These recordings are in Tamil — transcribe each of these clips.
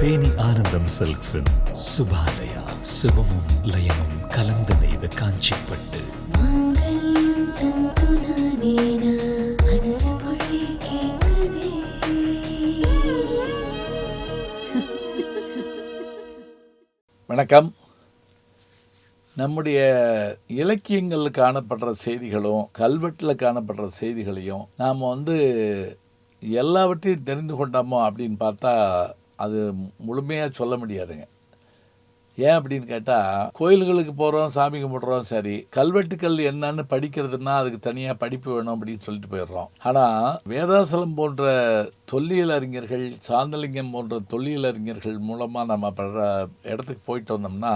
தேனி ஆனந்தம் சில்க்ஸின் சுபாலயா. சுபமும் லயமும் கலந்து நெய்த காஞ்சிப்பட்டு. வணக்கம். நம்முடைய இலக்கியங்களில் காணப்படுற செய்திகளும் கல்வெட்டில் காணப்படுற செய்திகளையும் நாம் வந்து எல்லாவற்றையும் தெரிந்து கொண்டோமோ அப்படின்னு பார்த்தா அது முழுமையாக சொல்ல முடியாதுங்க. ஏன் அப்படின்னு கேட்டால் கோயில்களுக்கு போகிறோம் சாமி கும்பிட்றோம் சரி. கல்வெட்டுக்கள் என்னன்னு படிக்கிறதுனா அதுக்கு தனியாக படிப்பு வேணும் அப்படின்னு சொல்லிட்டு போயிடுறோம். ஆனால் வேதாசலம் போன்ற தொல்லியல் அறிஞர்கள் சாந்தலிங்கம் போன்ற தொல்லியல் அறிஞர்கள் மூலமாக நம்ம படுற இடத்துக்கு போயிட்டு வந்தோம்னா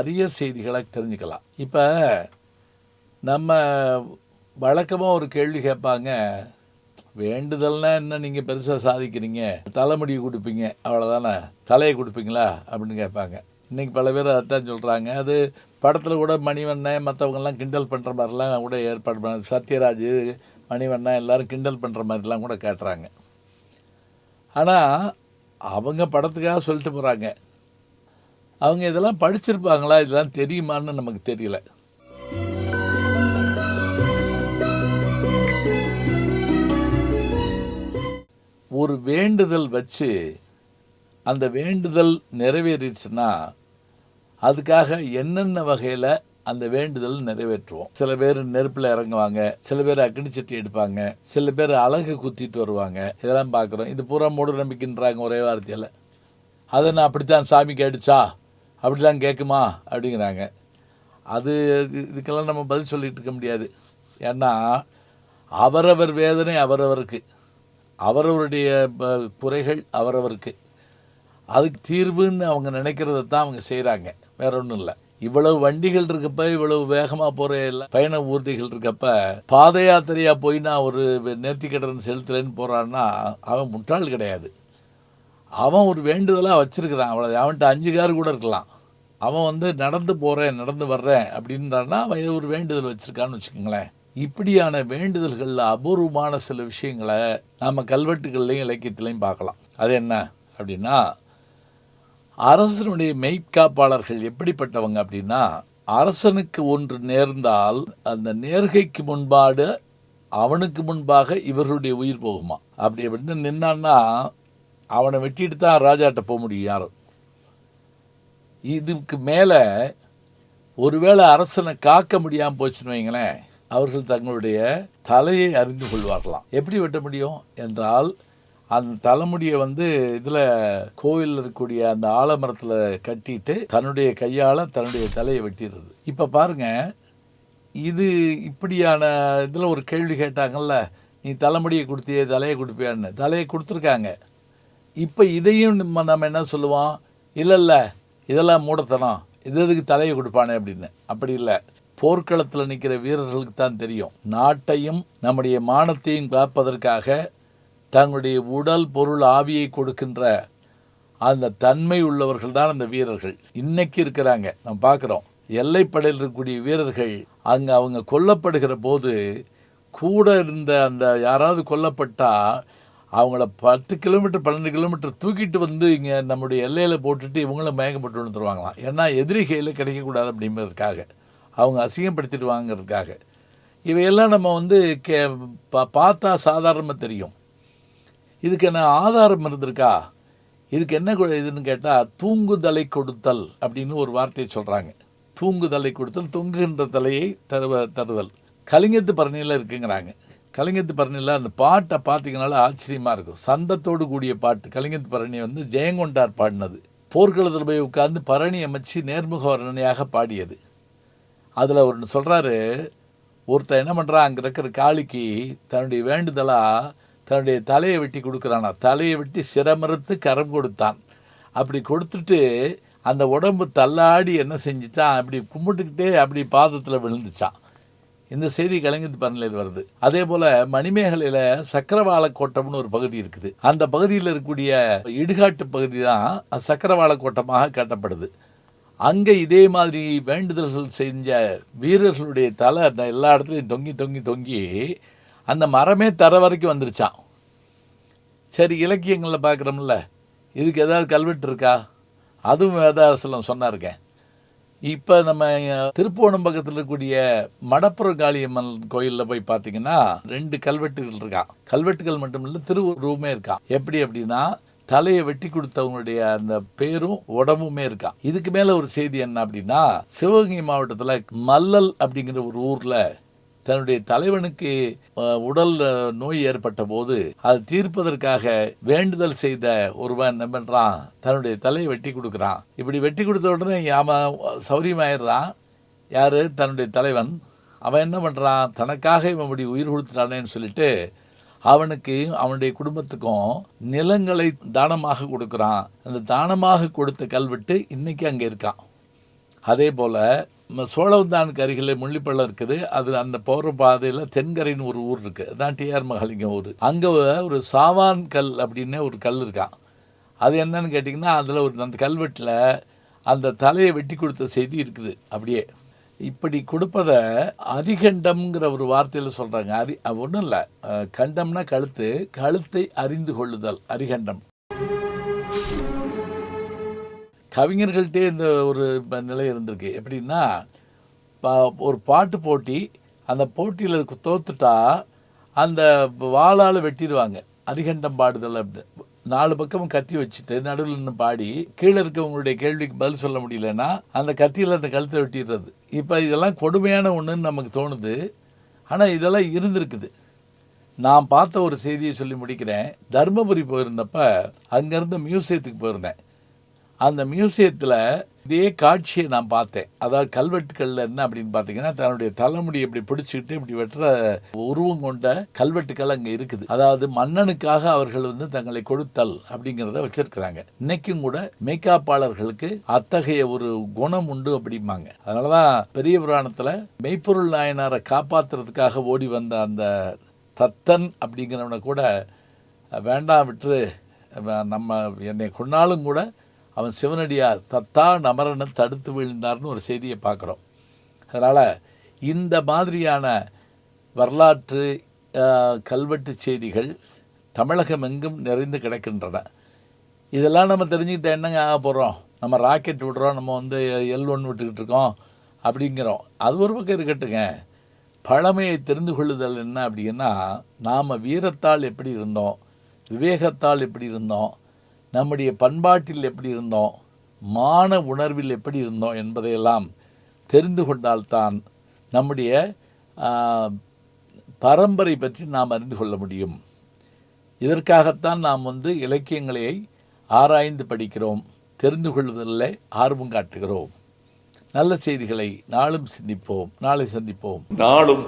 அரிய செய்திகளை தெரிஞ்சுக்கலாம். இப்போ நம்ம வழக்கமாக ஒரு கேள்வி கேட்பாங்க வேண்டுதல்னா என்ன நீங்கள் பெருசாக சாதிக்கிறீங்க? தலைமுடி கொடுப்பீங்க. அவ்வளோதானே தலையை கொடுப்பீங்களா? அப்படின்னு கேட்பாங்க. இன்றைக்கி பல பேர் அதான் சொல்கிறாங்க அது படத்தில் கூட மணிவண்ணன் மற்றவங்கெல்லாம் கிண்டல் பண்ணுற மாதிரிலாம் கூட ஏற்பாடு பண்ண சத்யராஜ் மணிவண்ணன் எல்லோரும் கிண்டல் பண்ணுற மாதிரிலாம் கூட கேட்டுறாங்க. ஆனால் அவங்க படத்துக்காக சொல்லிட்டு போகிறாங்க அவங்க இதெல்லாம் படிச்சிருப்பாங்களா? இதெல்லாம் தெரியுமான்னு நமக்கு தெரியல. ஒரு வேண்டுதல் வச்சு அந்த வேண்டுதல் நிறைவேறிடுச்சுன்னா அதுக்காக என்னென்ன வகையில் அந்த வேண்டுதல் நிறைவேற்றுவோம்? சில பேர் நெருப்பில் இறங்குவாங்க சில பேர் அக்னி சட்டி எடுப்பாங்க சில பேர் அழகு குத்திட்டு வருவாங்க. இதெல்லாம் பார்க்குறோம். இது பூரா மூட நம்பிக்கைன்றாங்க ஒரே வார்த்தையில். அதை நான் அப்படித்தான் சாமிக்கு அடிச்சா அப்படிலாம் கேட்குமா? அப்படிங்கிறாங்க. அது இதுக்கெல்லாம் நம்ம பதில் சொல்லிட்டு இருக்க முடியாது. ஏன்னா அவரவர் வேதனை அவரவருக்கு. அவரவருடைய ப- குறைகள் அவரவருக்கு. அதுக்கு தீர்வுன்னு அவங்க நினைக்கிறத தான் அவங்க செய்கிறாங்க வேற ஒன்றும் இல்லை. இவ்வளவு வண்டிகள் இருக்கப்ப இவ்வளவு வேகமாக போகிற எல்லாம் பயண ஊர்திகள் இருக்கப்ப பாத யாத்திரையாக போய் நான் ஒரு நேர்த்தி கடன் செலுத்துறேன்னு போகிறான்னா அவன் முட்டாள் கிடையாது. அவன் ஒரு வேண்டுதலாக வச்சுருக்கிறான். அவ்வளோ அவன்கிட்ட அஞ்சு கார் கூட இருக்கலாம். அவன் வந்து நடந்து போகிறேன் நடந்து வர்றேன் அப்படின்றான்னா அவன் ஒரு வேண்டுதல் வச்சுருக்கான்னு வச்சுக்கோங்களேன். இப்படியான வேண்டுதல்களில் அபூர்வமான சில விஷயங்களை நாம் கல்வெட்டுகள்லையும் இலக்கியத்திலையும் பார்க்கலாம். அது என்ன அப்படின்னா அரசனுடைய மெய்காப்பாளர்கள் எப்படிப்பட்டவங்க அப்படின்னா அரசனுக்கு ஒன்று நேர்ந்தால் அந்த நேர்கைக்கு முன்பாடு அவனுக்கு முன்பாக இவர்களுடைய உயிர் போகுமா? அப்படி அப்படின்னு நின்னான்னா அவனை வெட்டிட்டு தான் ராஜாட்ட போக முடியும் யாரும். இதுக்கு மேலே ஒருவேளை அரசனை காக்க முடியாமல் போச்சுன்னு வைங்களேன் அவர்கள் தங்களுடைய தலையை அறிந்து கொள்வார்களாம். எப்படி வெட்ட முடியும்? என்றால் அந்த தலைமுடியை வந்து இதில் கோவிலில் இருக்கக்கூடிய அந்த ஆலமரத்தில் கட்டிட்டு தன்னுடைய கையால் தன்னுடைய தலையை வெட்டிடுறது. இப்போ பாருங்க இது இப்படியான இதில் ஒரு கேள்வி கேட்டாங்கல்ல நீ தலைமுடியை கொடுத்தியே தலையை கொடுப்பியான்னு. தலையை கொடுத்துருக்காங்க. இப்போ இதையும் நம்ம நம்ம என்ன சொல்லுவோம்? இல்லை இல்லை இதெல்லாம் மூடத்தனம். இது எதுக்கு தலையை கொடுப்பானே அப்படின்னு. அப்படி இல்லை. போர்க்களத்தில் நிற்கிற வீரர்களுக்கு தான் தெரியும். நாட்டையும் நம்முடைய மானத்தையும் காப்பதற்காக தங்களுடைய உடல் பொருள் ஆவியை கொடுக்கின்ற அந்த தன்மை உள்ளவர்கள் தான் அந்த வீரர்கள். இன்னைக்கு இருக்கிறாங்க. நம்ம பார்க்குறோம். எல்லைப்படையில் இருக்கக்கூடிய வீரர்கள் அங்கே அவங்க கொல்லப்படுகிற போது கூட இருந்த அந்த யாராவது கொல்லப்பட்டால் அவங்கள பத்து கிலோமீட்டர் பன்னெண்டு கிலோமீட்டர் தூக்கிட்டு வந்து இங்கே நம்முடைய எல்லையில் போட்டுட்டு இவங்களும் மயக்கப்பட்டு வந்துருவாங்களாம் ஏன்னா எதிரி கையில் கிடைக்கக்கூடாது அப்படிங்கிறதுக்காக. அவங்க அசிங்கப்படுத்திடுவாங்கிறதுக்காக. இவையெல்லாம் நம்ம வந்து கே பா பார்த்தா சாதாரணமாக தெரியும். இதுக்கு என்ன ஆதாரம் இருந்திருக்கா? இதுக்கு என்ன இதுன்னு கேட்டால் தூங்குதலை கொடுத்தல் அப்படின்னு ஒரு வார்த்தையை சொல்கிறாங்க தூங்குதலை கொடுத்தல் தொங்குகின்ற தலையை தருவ தருதல். கலிங்கத்து பரணியில் இருக்குங்கிறாங்க. கலிங்கத்து பரணியில் அந்த பாட்டை பார்த்தீங்கனால ஆச்சரியமாக இருக்கும். சந்தத்தோடு கூடிய பாட்டு. கலிங்கத்து பரணி வந்து ஜெயங்கொண்டார் பாடினது. போர்க்களத்தில் போய் உட்கார்ந்து பரணி அமைச்சு நேர்முக வர்ணனையாக பாடியது. அதில் ஒன்று சொல்கிறாரு ஒருத்தன் என்ன பண்ணுறான் அங்கே இருக்கிற காளிக்கு தன்னுடைய வேண்டுதலாக தன்னுடைய தலையை வெட்டி கொடுக்குறானா? தலையை வெட்டி சிரமறுத்து கரம் கொடுத்தான். அப்படி கொடுத்துட்டு அந்த உடம்பு தள்ளாடி என்ன செஞ்சுட்டான்? அப்படி கும்பிட்டுக்கிட்டே அப்படி பாதத்தில் விழுந்துச்சான். இந்த செய்தி கலைஞர் பரநிலையில் வருது. அதே போல் மணிமேகலையில் சக்கரவாள கோட்டம்னு ஒரு பகுதி இருக்குது. அந்த பகுதியில் இருக்கக்கூடிய இடுகாட்டு பகுதி தான் சக்கரவாள கோட்டமாக காட்டப்படுது. அங்கே இதே மாதிரி வேண்டுதல்கள் செஞ்ச வீரர்களுடைய தலை எல்லா இடத்துலையும் தொங்கி தொங்கி தொங்கி அந்த மரமே தர வரைக்கும் வந்துருச்சான் சரி இலக்கியங்களில் பார்க்குறோம்ல இதுக்கு ஏதாவது கல்வெட்டு இருக்கா? அதுவும் வேதாசலம் சொன்னாருக்கேன் இப்போ நம்ம திருப்புவனம் பக்கத்தில் இருக்கக்கூடிய மடப்புற காளியம்மன் கோயிலில் போய் பார்த்தீங்கன்னா ரெண்டு கல்வெட்டுகள் இருக்கான் கல்வெட்டுகள் மட்டும் இல்லை திருவுருவமே இருக்கான் எப்படி அப்படின்னா தலையை வெட்டி கொடுத்தவங்களுடைய அந்த பேரும் உடம்புமே இருக்கான் இதுக்கு மேலே ஒரு செய்தி என்ன அப்படின்னா சிவகங்கை மாவட்டத்தில் மல்லல் அப்படிங்கிற ஒரு ஊரில் தன்னுடைய தலைவனுக்கு உடல் நோய் ஏற்பட்ட போது அது தீர்ப்பதற்காக வேண்டுதல் செய்த ஒருவன் என்ன பண்றான்? தன்னுடைய தலையை வெட்டி கொடுக்குறான். இப்படி வெட்டி கொடுத்த உடனே அவன் சௌரியமாயிடுறான். யாரு? தன்னுடைய தலைவன். அவன் என்ன பண்றான்? தனக்காக இவன் இப்படி உயிர் கொடுத்துட்டானேன்னு சொல்லிட்டு அவனுக்கு அவனுடைய குடும்பத்துக்கும் நிலங்களை தானமாக கொடுக்குறான். அந்த தானமாக கொடுத்த கல்வெட்டு இன்னைக்கு அங்கே இருக்கான். அதே போல் சோழவந்தானுக்கு அருகில் முள்ளிப்பள்ளம் இருக்குது. அது அந்த போகிற பாதையில் தென்கரைன்னு ஒரு ஊர் இருக்குது அதான் டிஆர் மகாலிங்க ஊர். அங்கே ஒரு சாவான் கல் அப்படின்னு ஒரு கல் இருக்கான். அது என்னன்னு கேட்டிங்கன்னா அதில் ஒரு அந்த கல்வெட்டில் அந்த தலையை வெட்டி கொடுத்த செய்தி இருக்குது. அப்படியே. இப்படி கொடுப்பதை அரிகண்டம்ங்கிற ஒரு வார்த்தையில் சொல்கிறாங்க அரி ஒன்றும் இல்லை. கண்டம்னா கழுத்து கழுத்தை அறிந்து கொள்ளுதல் அரிகண்டம். கவிஞர்கள்ட்டே இந்த ஒரு நிலை இருந்திருக்கு. எப்படின்னா ஒரு பாட்டு போட்டி அந்த போட்டியில் தோத்துட்டா அந்த வாளால் வெட்டிடுவாங்க அரிகண்டம் பாடுதல் அப்படின்னு. நாலு பக்கமும் கத்தி வச்சுட்டு நடுவில் நின்று பாடி கீழே இருக்கவங்களுடைய கேள்விக்கு பதில் சொல்ல முடியலன்னா அந்த கத்தியில் அந்த கழுத்தை வெட்டிடுறது. இப்போ இதெல்லாம் கொடுமையான ஒன்றுன்னு நமக்கு தோணுது. ஆனால் இதெல்லாம் இருந்திருக்குது. நான் பார்த்த ஒரு செய்தியை சொல்லி முடிக்கிறேன். தருமபுரி போயிருந்தப்போ அங்கேருந்து மியூசியத்துக்கு போயிருந்தேன். அந்த மியூசியத்தில் இதே காட்சியை நான் பார்த்தேன். அதாவது கல்வெட்டுகளில் என்ன அப்படின்னு பார்த்தீங்கன்னா தன்னுடைய தலைமுடி இப்படி பிடிச்சிக்கிட்டு இப்படி வெட்டுற உருவம் கொண்ட கல்வெட்டுகள் அங்கே இருக்குது. அதாவது மன்னனுக்காக அவர்கள் வந்து தங்களை கொடுத்தல் அப்படிங்கிறத வச்சிருக்கிறாங்க. இன்னைக்கும் கூட மெய்காப்பாளர்களுக்கு அத்தகைய ஒரு குணம் உண்டு அப்படிம்பாங்க. அதனால தான் பெரிய புராணத்தில் மெய்ப்பொருள் நாயனாரை காப்பாற்றுறதுக்காக ஓடி வந்த அந்த தத்தன் அப்படிங்கிறவனை கூட வேண்டாம் விட்டு நம்ம என்னை கொன்னாலும் கூட அவன் சிவனடியார் தத்தா நமரனை தடுத்து வீழ்ந்தார்னு ஒரு செய்தியை பார்க்குறோம். அதனால் இந்த மாதிரியான வரலாற்று கல்வெட்டு செய்திகள் தமிழகம் எங்கும் நிறைந்து கிடக்கின்றன. இதெல்லாம் நம்ம தெரிஞ்சுக்கிட்ட என்னங்க ஆக போகிறோம் நம்ம ராக்கெட் விடுறோம் நம்ம வந்து எல் ஒன் விட்டுக்கிட்டு இருக்கோம் அப்படிங்கிறோம். அது ஒரு பக்கம் இருக்கட்டுங்க. பழமையை தெரிந்து கொள்ளுதல் என்ன அப்படின்னா நாம் வீரத்தால் எப்படி இருந்தோம் விவேகத்தால் எப்படி இருந்தோம் நம்முடைய பண்பாட்டில் எப்படி இருந்தோம்? மான உணர்வில் எப்படி இருந்தோம் என்பதையெல்லாம் தெரிந்து கொண்டால்தான் நம்முடைய பரம்பரை பற்றி நாம் அறிந்து கொள்ள முடியும். இதற்காகத்தான் நாம் வந்து இலக்கியங்களை ஆராய்ந்து படிக்கிறோம். தெரிந்து கொள்வதில் ஆர்வம் காட்டுகிறோம். நல்ல செய்திகளை நாளும் சிந்திப்போம் நாளை சந்திப்போம். நாளும்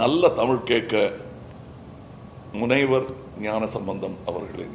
நல்ல தமிழ் கேட்க முனைவர் ஞான சம்பந்தம் அவர்களின்